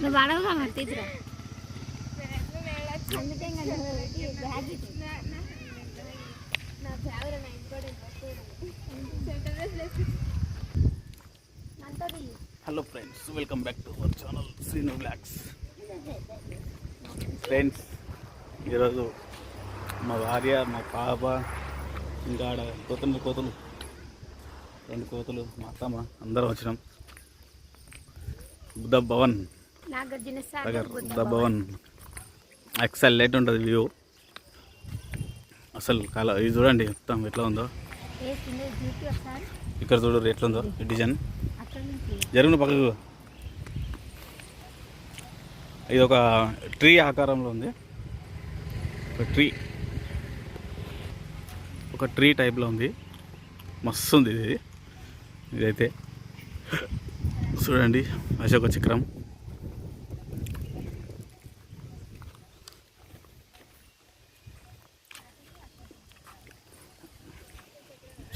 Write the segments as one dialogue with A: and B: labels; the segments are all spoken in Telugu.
A: నువ్వు అడవుగా మరి తీసురా అందుకే bag
B: hello friends welcome back to our channel Srinu vlogs friends ఈరోజు మా భార్య మా పాప ఇంకా ఆడ కోతులు కోతులు రెండు కోతులు మా అత్తమ్మ అందరం వచ్చినాం. బుద్ధ భవన్. బుద్ధ భవన్ ఎక్సలెంట్ ఉంటుంది వ్యూ అసలు కల ఇది చూడండి మొత్తం ఎట్లా ఉందో. ఇక్కడ చూడు ఎట్లా ఉందో ఈ డిజైన్ జరుగున పక్కకు. ఇది ఒక ట్రీ ఆకారంలో ఉంది. ఒక ట్రీ. ఒక ట్రీ టైప్లో ఉంది. మస్తు ఉంది ఇది. ఇదైతే. చూడండి అశోక చక్రం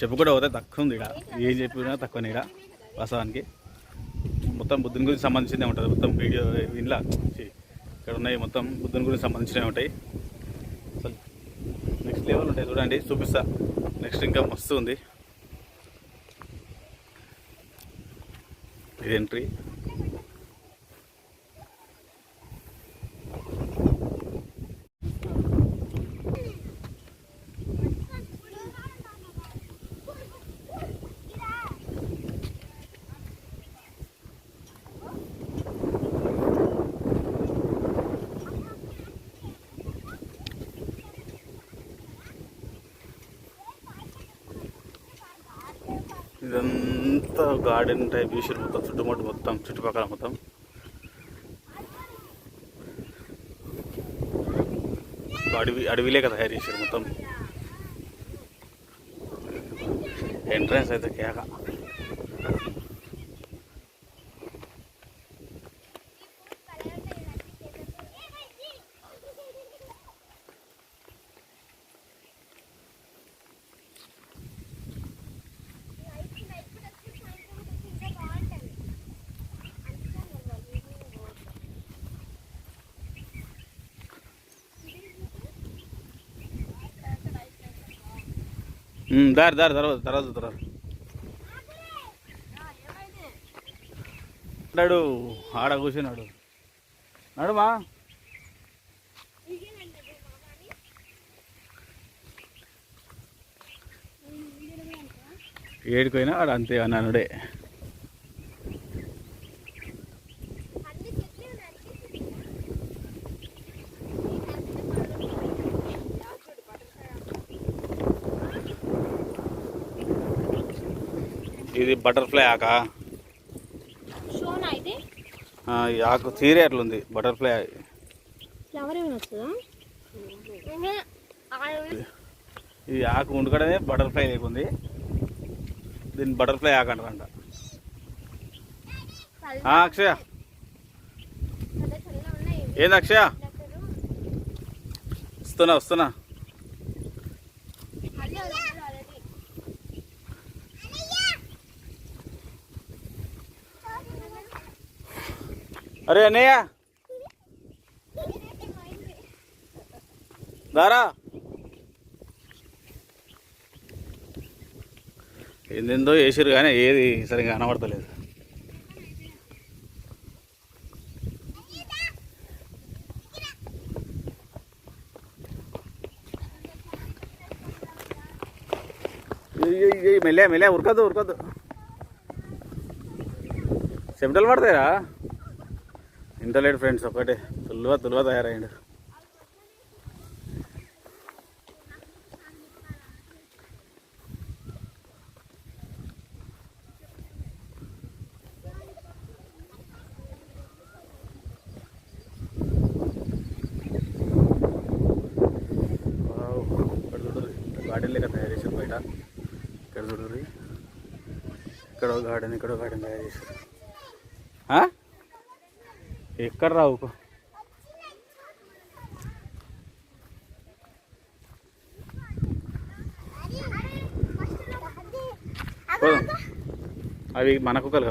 B: చెప్పుకుంటే పోతే తక్కువ ఉంది ఇక్కడ ఏం చెప్పినా తక్కువ ఇక్కడ వాస్తవానికి. మొత్తం బుద్ధుని గురించి సంబంధించిందే ఉంటుంది. మొత్తం వీడియో ఇంట్లో ఇక్కడ ఉన్నాయి. మొత్తం బుద్ధుని గురించి సంబంధించినవి ఉంటాయి. అసలు నెక్స్ట్ లెవెల్ ఉంటాయి. చూడండి చూపిస్తా. నెక్స్ట్ ఇంకా మస్తు ఉంది. ఇది ఎంట్రీ ఇదంతా గార్డెన్ టైప్ చేసారు మొత్తం చుట్టుముట్టు మొత్తం చుట్టుపక్కల మొత్తం. అడవి అడవిలే కదా తయారు చేశారు మొత్తం. ఎంట్రన్స్ అయితే కేక. దారి దారి తర్వాత తర్వాత తర్వాత. నడు ఆడ కూర్చున్నాడు నడుమా ఏడిపోయినా ఆడ అంతే అన్నానుడే ఇది బటర్ఫ్లై ఆక.
A: షోనా ఇది?
B: ఆ, ఈ ఆకు తీరే అట్లుంది బటర్ఫ్లై. ఈ ఆకు ఉండకడమే బటర్ఫ్లై లేకుంది. దీన్ని బటర్ఫ్లై ఆకు అంటారంట. అక్షయ. ఏంది అక్షయ? వస్తున్నా వస్తున్నా. అరే అన్నయ్య. దారా. ఏందేందో వేసారు కానీ ఏది సరిగా కనబడతలేదు. మెల్లే మెల్లే ఉరకదు ఉరకదు చెమటలు పడతాయా ఇంటర్లేడు ఫ్రెండ్స్ ఒకటే. తుల్లువ తుల్లువ తయారయ్యాడు ఇక్కడ చూడరు గార్డెన్ తయారు చేశారు బయట. ఇక్కడ చూడరు ఇక్కడ గార్డెన్ ఇక్కడ గార్డెన్ తయారు చేశారు. ఎక్కడ రావు. అవి మన కుక్కలు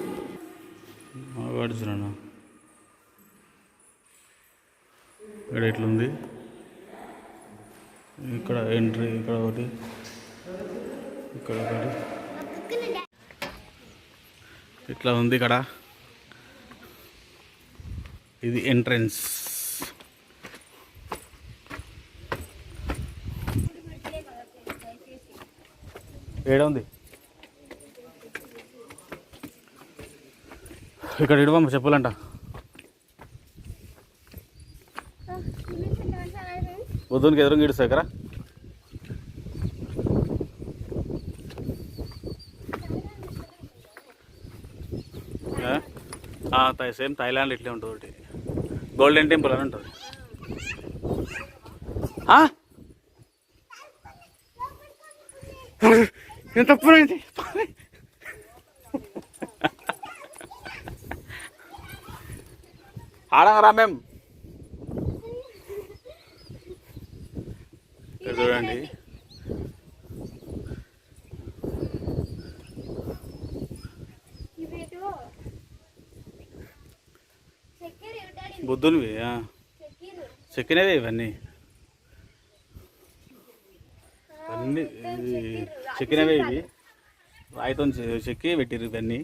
B: ఇక్కడ ఎంట్రీ ఇక్కడ ఒకటి. ఇక్కడ ఒకటి. ఇట్లా ఉంది ఇక్కడ. ఇది ఎంట్రన్స్. ఏడ ఉంది? ఇక్కడ ఇడవమ్మ చెప్పులంట. బుద్ధునికి ఎదురుగా ఇడుస్తాయి కదా సేమ్ థాయిలాండ్ ఇట్లే ఉంటుంది ఒకటి. గోల్డెన్ టెంపుల్ అని ఉంటుంది. ఆ? ఎంత తప్పునైంది ఆడంగా రా మేము ఇక్కడ చూడండి. బుద్ధునివి ఆ. చెక్కినవే ఇవన్నీ. అన్నీ చెక్కినవే ఇవి. రాయితో చెక్కి పెట్టిర్రు ఇవన్నీ.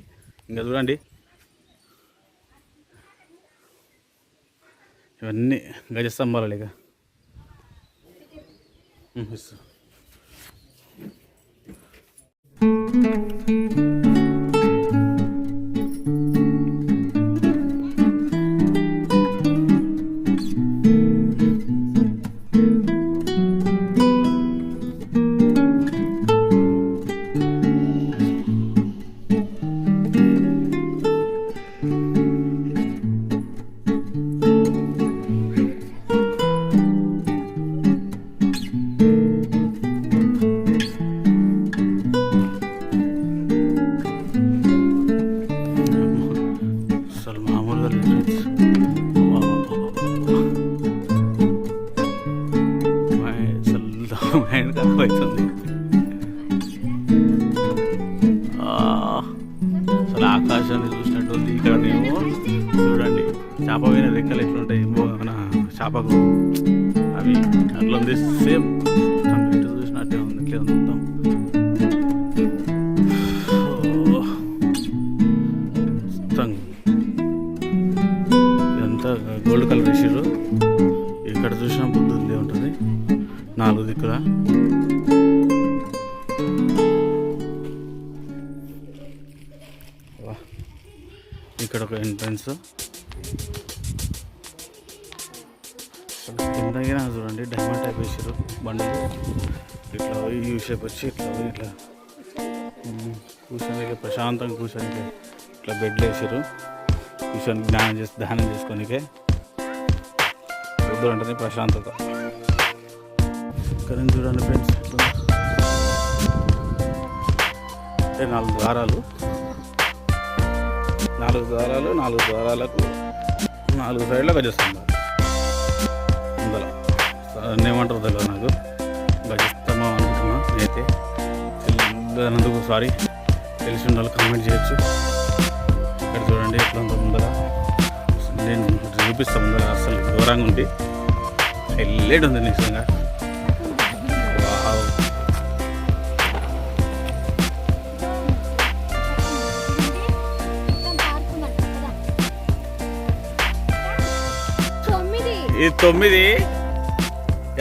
B: ఇంకా చూడండి. ఇవన్నీ గజస్తంభాలు ఇక. 嗯，是。అంతా గోల్డ్ కలర్ వేసారు ఇక్కడ చూసిన బుద్ధుంది ఉంటుంది. నాలుగు దిక్కుల. ఇక్కడ ఒక ఎంట్రన్స్. కిందగిన చూడండి డైమండ్ టైప్ వేసారు బండి. ఇట్లా యూ షేప్ వచ్చి ఇట్లా ఇట్లా. కూర్చోనికి ప్రశాంతంగా కూర్చోనికి ఇట్లా బెడ్లు వేసారు కూర్చొని ధ్యానం చేసి ధ్యానం చేసుకోనికే బుద్ధుడు అంటేనే ప్రశాంతత. నుంచి చూడండి ఫ్రెండ్స్. అంటే నాలుగు ద్వారాలు. నాలుగు ద్వారాలు నాలుగు ద్వారాలకు నాలుగు సైడ్లో గజస్తంభాలు దాన్ని ఏమంటారు తెలియదు నాకు. గజస్తంభం అనుకుంటున్నా. నేనైతే తెలియనందుకు సారీ తెలిసిన వాళ్ళు కామెంట్ చేయొచ్చు. ఇక్కడ చూడండి ఎట్లా ఉందో ముందర. నేను చూపిస్తాను ముందర అసలు దూరంగా ఉండి హైలైట్ ఉంది నిజంగా. ఇది తొమ్మిది.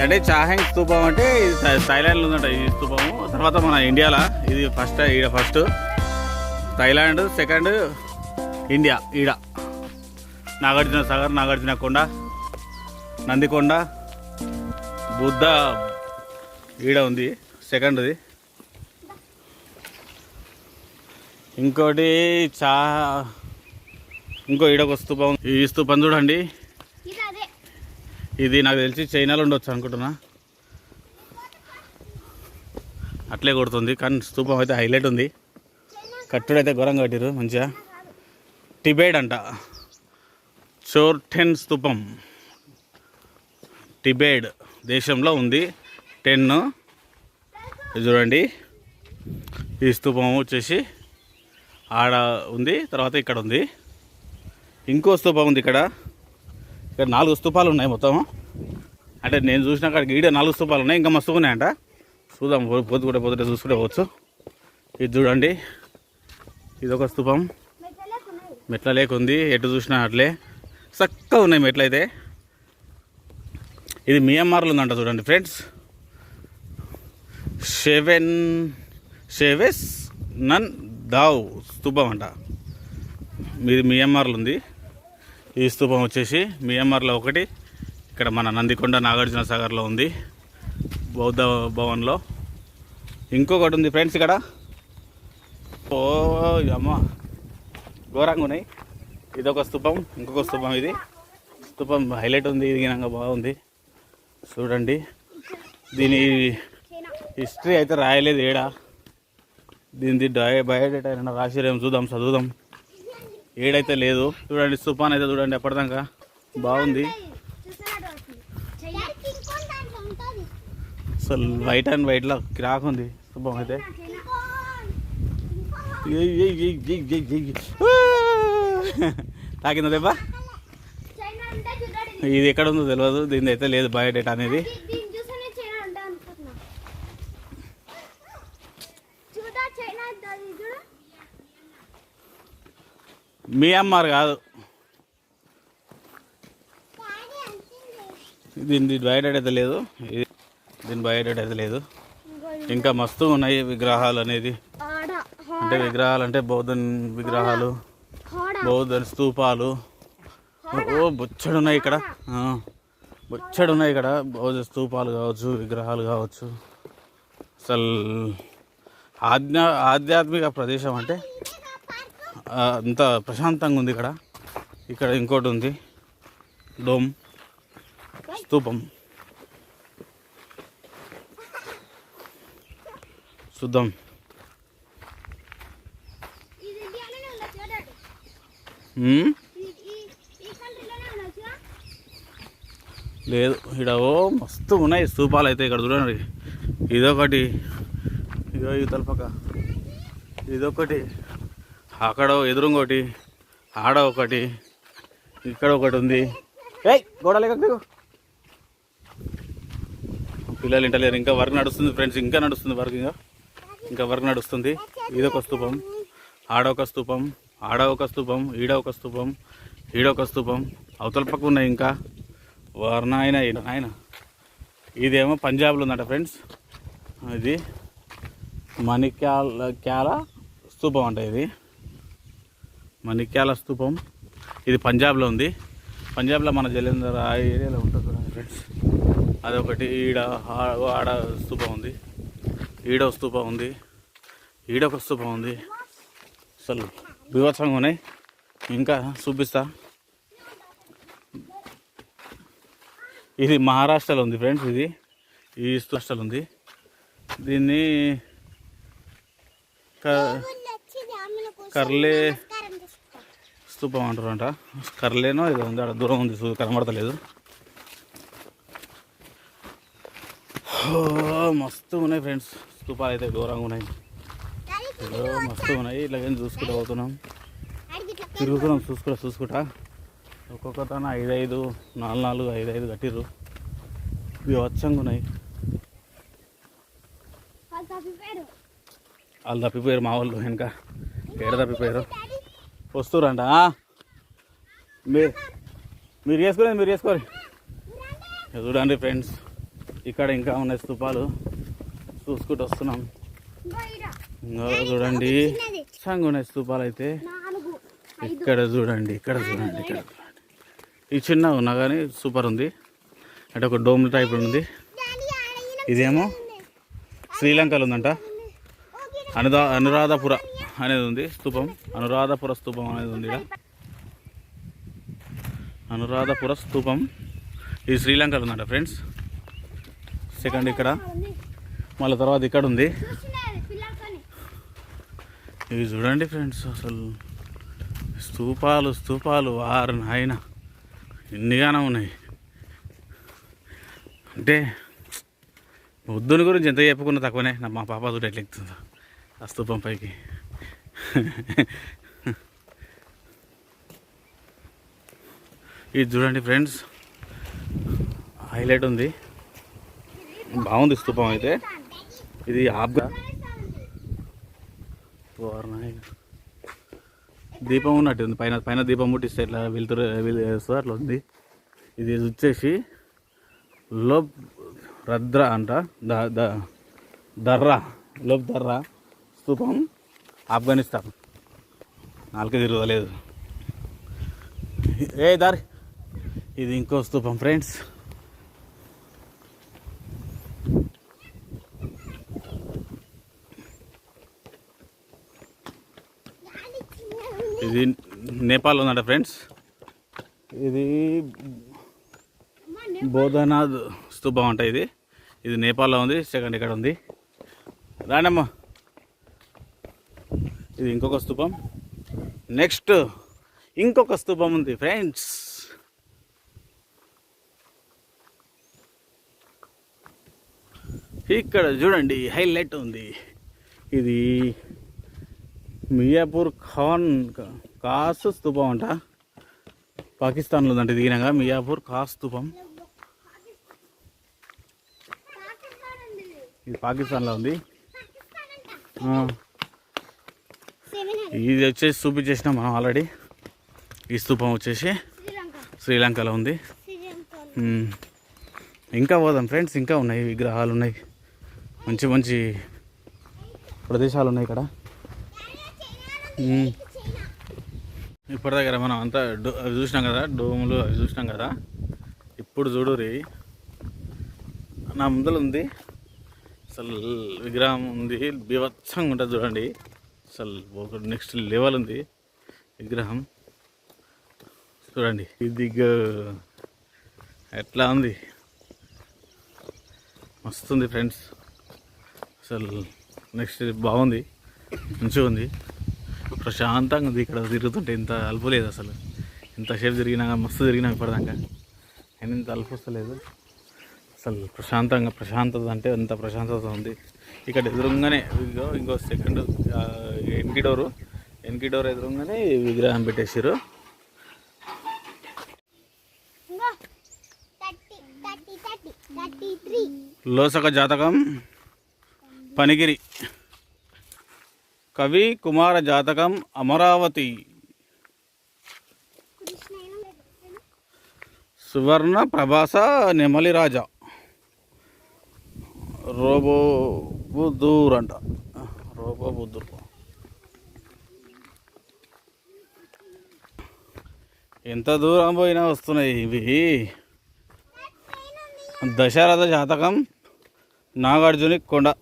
B: అంటే చాహెంగ్ స్తూపం అంటే ఇది థైలాండ్లో ఉందంట ఈ స్తూపము తర్వాత మన ఇండియాలో? ఇది ఫస్ట్ ఈడ ఫస్ట్. థైలాండ్ సెకండ్ ఇండియా ఈడ. నాగార్జున సాగర్ నాగార్జున కొండ నందికొండ బుద్ధ ఈడ ఉంది సెకండ్ది. ఇంకోటి చా ఇంకో ఈడొక స్తూపం ఈ స్తూపం చూడండి.
A: ఇది
B: నాకు తెలిసి చైనాలో ఉండొచ్చు అనుకుంటున్నా. అట్లే కొడుతుంది కానీ స్తూపం అయితే హైలైట్ ఉంది. కట్టుడు అయితే ఘోరంగా కట్టిరు మంచిగా. టిబేట్ అంట. చోర్టెన్ స్తూపం టిబేడ్ దేశంలో ఉంది. టెన్. ఇది చూడండి. ఈ స్తూపం వచ్చేసి ఆడ ఉంది తర్వాత ఇక్కడ ఉంది. ఇంకో స్తూపం ఉంది ఇక్కడ. ఇక్కడ నాలుగు స్తూపాలు ఉన్నాయి మొత్తం. అంటే నేను చూసిన అక్కడ ఈడ నాలుగు స్తూపాలు ఉన్నాయి ఇంకా మస్తు ఉన్నాయంట. చూద్దాం పొద్దు కూడా పొద్దుట చూసుకుంటే పోవచ్చు. ఇది చూడండి. ఇది ఒక స్తూపం మెట్ల లేకుంది ఎటు చూసినా అట్లే. చక్కగా ఉన్నాయి మెట్లయితే ఇది మియన్మార్లో ఉందంట చూడండి ఫ్రెండ్స్. షెవెన్ షెవెస్ నన్ దావ్ స్తూపం అంట. ఇది మియన్మార్లో ఉంది. ఈ స్తూపం వచ్చేసి మియన్మార్లో ఒకటి ఇక్కడ మన నందికొండ నాగార్జున సాగర్లో ఉంది. బౌద్ధ భవన్లో. ఇంకొకటి ఉంది ఫ్రెండ్స్ ఇక్కడ. ఓ అమ్మ ఘోరంగా ఉన్నాయి. ఇదొక స్తూపం ఇంకొక స్తూపం ఇది. స్తూపం హైలైట్ ఉంది ఇది బాగుంది. చూడండి. దీని హిస్టరీ అయితే రాయలేదు ఏడా. దీనిది డయ బయోడేటా అయినా రాసిరేమో చూద్దాం చదువుదాం. ఏడైతే లేదు. చూడండి స్తుపాన్ అయితే చూడండి ఎప్పటిదాకా. బాగుంది. అసలు వైట్ అండ్ వైట్లో క్రాక్ ఉంది స్థూపం అయితే ఏయ్, ఏయ్, ఏయ్, ఏయ్, ఏయ్, ఏయ్. ఆ! తాకిందా దెబ్బ ఇది ఎక్కడ ఉందో తెలియదు దీని అయితే లేదు బయోడేటా అనేది. మీ అమ్మారు కాదు. దీని బయోడేట్ అయితే లేదు. ఇది దీని బయోడేట్ అయితే లేదు. ఇంకా మస్తు ఉన్నాయి విగ్రహాలు అనేది. అంటే విగ్రహాలు అంటే బౌద్ధ విగ్రహాలు బౌద్ధ స్తూపాలు. ఓ బొచ్చడు ఉన్నాయి ఇక్కడ. బొచ్చడు ఉన్నాయి ఇక్కడ. బౌద్ధ స్తూపాలు కావచ్చు విగ్రహాలు కావచ్చు. అసలు ఆధ్యా ఆధ్యాత్మిక ప్రదేశం అంటే అంత ప్రశాంతంగా ఉంది ఇక్కడ. ఇక్కడ ఇంకోటి ఉంది. డోమ్ స్తూపం. చూద్దాం Hmm? లేదు ఇక్కడ ఓ మస్తు ఉన్నాయి స్థూపాలు అయితే ఇక్కడ చూడండి. ఇదొకటి. ఇదో ఈ తలపక ఇదొకటి. అక్కడ ఎదురుంగోటి ఆడ ఒకటి. ఇక్కడ ఒకటి ఉంది. ఏయ్ గోడలే కదా పిల్లలు ఇంటలేరు. ఇంకా వర్క్ నడుస్తుంది ఫ్రెండ్స్. ఇంకా నడుస్తుంది వర్క్ ఇంకా. ఇంకా వర్క్ నడుస్తుంది. ఇదొక స్తూపం ఆడ ఒక స్తూపం ఆడ ఒక స్థూపం ఈడ ఒక స్థూపం ఈడ ఒక స్థూపం అవతల పక్క ఉన్నాయి ఇంకా. వర్ణ ఆయన ఆయన. ఇదేమో పంజాబ్లో ఉందట ఫ్రెండ్స్. ఇది మణిక్యాల క్యాల స్థూపం అంట ఇది. మణిక్యాల స్థూపం. ఇది పంజాబ్లో ఉంది. పంజాబ్లో మన జలేందర్ ఆ ఏరియాలో ఉంటుంది ఫ్రెండ్స్. అదొకటి ఈడ ఆడ స్థూపం ఉంది. ఈడ స్థూపం ఉంది. ఈడ ఒక ఉంది. అసలు బీభత్సంగా ఉన్నాయి. ఇంకా చూపిస్తా. ఇది మహారాష్ట్రలో ఉంది ఫ్రెండ్స్ ఇది. ఈ రాష్ట్రాలు ఉంది. దీన్ని కర్లే స్తూపం అంటారంట. కర్లేనో ఇది ఉంది అక్కడ దూరం ఉంది కనబడతలేదు. మస్తు ఉన్నాయి ఫ్రెండ్స్. స్తూపాలు అయితే ఘోరంగా ఉన్నాయి. ఏదో మస్తు ఉన్నాయి. ఇలాగేం చూసుకుంటూ పోతున్నాం. తిరుగుతున్నాం చూసుకుంటా చూసుకుంటా. ఒక్కొక్క తన ఐదు ఐదు నాలుగు నాలుగు ఐదు ఐదు కట్టిర్రు. ఇవి వచ్చంగా ఉన్నాయి. వాళ్ళు తప్పిపోయారు మా వాళ్ళు వెనక. ఏడ తప్పిపోయారు. వస్తురంట మీరు మీరు చేసుకోలేదు మీరు చేసుకోరు చూడండి ఫ్రెండ్స్. ఇక్కడ ఇంకా ఉన్నాయి స్తూపాలు చూసుకుంటూ వస్తున్నాం. చూడండి. సంగ ఉన్నాయి స్తూపాలు అయితే. ఇక్కడ చూడండి ఇక్కడ చూడండి ఇక్కడ చూడండి. ఈ చిన్న ఉన్నా కానీ సూపర్ ఉంది. అంటే ఒక డోమ్ టైప్ ఉంది. ఇదేమో శ్రీలంకలో ఉందంట. అనుదా అనురాధపుర అనేది ఉంది స్తూపం అనురాధపుర స్తూపం అనేది ఉంది అనురాధపుర స్తూపం ఇది శ్రీలంకలో ఉందంట ఫ్రెండ్స్ సెకండ్ ఇక్కడ. మళ్ళీ తర్వాత ఇక్కడ ఉంది. ఇవి చూడండి ఫ్రెండ్స్ అసలు స్తూపాలు స్తూపాలు ఆరు నాయన. ఎన్నిగానో ఉన్నాయి. అంటే బుద్ధుని గురించి ఎంత చెప్పుకున్నా తక్కువనే. నా మా పాప చూడ ఎట్లా ఎక్కుతుందో ఆ స్తూపం పైకి. ఇది చూడండి ఫ్రెండ్స్ హైలైట్ ఉంది. బాగుంది స్తూపం అయితే. ఇది ఆబ్గా దీపం ఉన్నట్టు ఉంది పైన పైన దీపం ముట్టిస్తే ఇట్లా వెళ్తురు వెళ్తుంది అట్లా ఉంది. ఇది వచ్చేసి లోబ్ రద్ర అంట. ద ద దర్రా. లోబ్ దర్రా. స్థూపం ఆఫ్ఘనిస్తాన్. నాలుగే తిరగలేదు ఏ దారి. ఇది ఇంకో స్థూపం ఫ్రెండ్స్. ఇది నేపాల్ ఉందంట ఫ్రెండ్స్. ఇది బోధనాథ్ స్తూపం అంట ఇది. ఇది నేపాల్లో ఉంది సెకండ్ ఇక్కడ ఉంది. రానమ్మా. ఇది ఇంకొక స్తూపం నెక్స్ట్ ఇంకొక స్తూపం ఉంది ఫ్రెండ్స్. ఇక్కడ చూడండి హైలైట్ ఉంది. ఇది మియాపూర్ ఖాన్ కాస్ స్థూపం అంట. పాకిస్తాన్లో ఉందంట దిగినాక మియాపూర్ కాస్ స్థూపం. ఇది పాకిస్తాన్లో ఉంది. ఇది వచ్చేసి చూపించేసిన మనం ఆల్రెడీ. ఈ స్థూపం వచ్చేసి శ్రీలంకలో ఉంది. ఇంకా పోదాం ఫ్రెండ్స్. ఇంకా ఉన్నాయి విగ్రహాలు ఉన్నాయి. మంచి మంచి ప్రదేశాలు ఉన్నాయి ఇక్కడ. ఉమ్. ఇప్పటి దగ్గర మనం అంతా డో అవి చూసినాం కదా డోములు అవి చూసినాం కదా. ఇప్పుడు చూడురి నా ముందలు ఉంది. అసలు విగ్రహం ఉంది. బీభత్సంగా ఉంటుంది చూడండి. అసలు ఒక నెక్స్ట్ లెవెల్ ఉంది విగ్రహం. చూడండి ఇది ఎట్లా ఉంది? మస్తుంది ఫ్రెండ్స్ అసలు నెక్స్ట్ బాగుంది. మంచిగా ఉంది. ప్రశాంతంగా ఉంది ఇక్కడ తిరుగుతుంటే ఇంత అలుపు లేదు అసలు ఎంతసేపు తిరిగినా మస్తు తిరిగినా ఇప్పటిదాకా నేను ఇంత అలుపు వస్తలేదు అసలు ప్రశాంతంగా ప్రశాంతత అంటే అంత ప్రశాంతత ఉంది ఇక్కడ ఎదురుగానే ఇదిగో ఇంకో సెకండ్ ఎన్కి డోరు ఎన్కి డోర్ ఎదురుగానే విగ్రహం పెట్టేసారు లోసక జాతకం పనిగిరి కవి కుమార జాతకం అమరావతి. సువర్ణ ప్రభాస నెమలి రాజా. రోబో బుద్ధూర్ అంట. రోబో బుద్ధూర్. ఎంత దూరం పోయినా వస్తున్నాయి ఇవి. దశరథ జాతకం నాగార్జుని కొండ.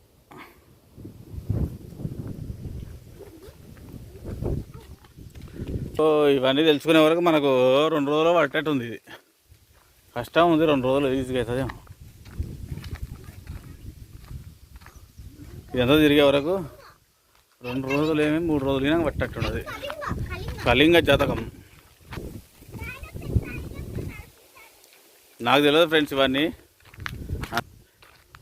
B: ఇవన్నీ తెలుసుకునే వరకు మనకు రెండు రోజులు పట్టేట్టు ఉంది ఇది. కష్టం ఉంది రెండు రోజులు ఈజీగా అవుతుంది ఇదంతా తిరిగే వరకు? రెండు రోజులు ఏమి మూడు రోజులు అయినా పట్టట్టున్నది. కళింగ జాతకం. నాకు తెలియదు ఫ్రెండ్స్ ఇవన్నీ.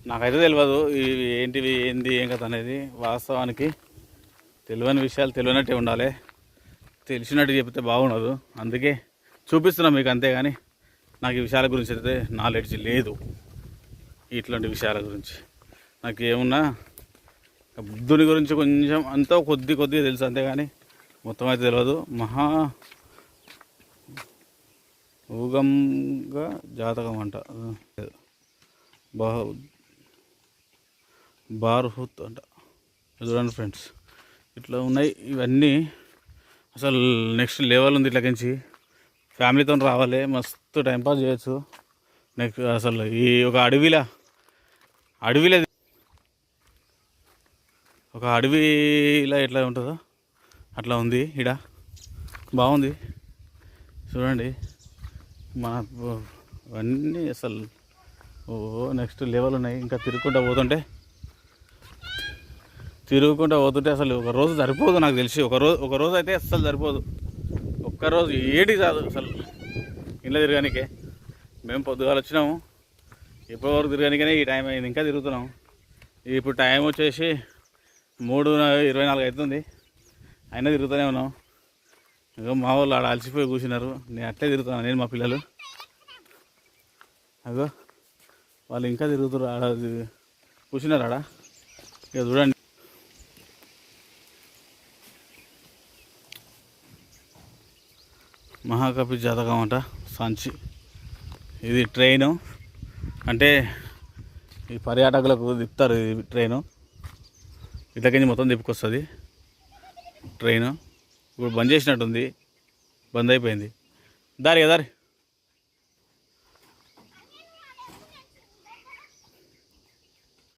B: నాకైతే తెలియదు ఇవి ఏంటివి ఏంది ఏం కథ అనేది వాస్తవానికి. తెలియని విషయాలు తెలియనట్టే ఉండాలి. తెలిసినట్టు చెప్తే బాగుండదు. అందుకే చూపిస్తున్నా మీకు అంతేగాని నాకు ఈ విషయాల గురించి అయితే నాలెడ్జ్ లేదు. ఇట్లాంటి విషయాల గురించి. నాకు ఏమున్నా బుద్ధుని గురించి కొంచెం అంతా కొద్ది కొద్దిగా తెలుసు. అంతేగాని మొత్తం అయితే తెలియదు మహా ఊగంగా జాతకం అంట. బాహు బార్హుత్ అంట. చూడండి ఫ్రెండ్స్ ఇట్లా ఉన్నాయి. ఇవన్నీ అసలు నెక్స్ట్ లెవెల్ ఉంది ఇట్లకించి ఫ్యామిలీతో రావాలి మస్తు టైంపాస్ చేయొచ్చు. నెక్స్ట్ అసలు ఈ ఒక అడవిలా అడవిలో ఒక అడవిలా ఎట్లా ఉంటుందో అట్లా ఉంది ఇడ బాగుంది. చూడండి. మన అన్నీ అసలు ఓ నెక్స్ట్ లెవెల్ ఉన్నాయి. ఇంకా తిరుగుకుంటా పోతుంటే తిరుగుకుంటా పోతుంటే అసలు ఒక రోజు సరిపోదు నాకు తెలిసి. ఒక రోజు ఒక రోజు అయితే అస్సలు సరిపోదు. ఒక్క రోజు ఏటి కాదు అసలు. ఇంట్లో తిరగానికే. మేము పొద్దుగాల వచ్చినాము. ఎప్పటి వరకు తిరగానికనే ఈ టైం అయింది. ఇంకా తిరుగుతున్నాం ఇప్పుడు టైం వచ్చేసి మూడు ఇరవై నాలుగు అవుతుంది. అయినా తిరుగుతూనే ఉన్నాం. ఇంకా మా వాళ్ళు ఆడ అలసిపోయి కూర్చున్నారు. నేను అట్లే తిరుగుతున్నాను నేను మా పిల్లలు. అగో వాళ్ళు ఇంకా తిరుగుతారు ఆడ. కూర్చున్నారు ఆడ. ఇక చూడండి. మహాకవి జాతకం అంట సంచి. ఇది ట్రైను. అంటే ఈ పర్యాటకులకు తిప్పుతారు ఇది ట్రైను. ఇట్లకెళ్ళి మొత్తం తిప్పుకొస్తుంది. ట్రైను. ఇప్పుడు బంద్ చేసినట్టుంది. బంద్ అయిపోయింది. దారి దారి.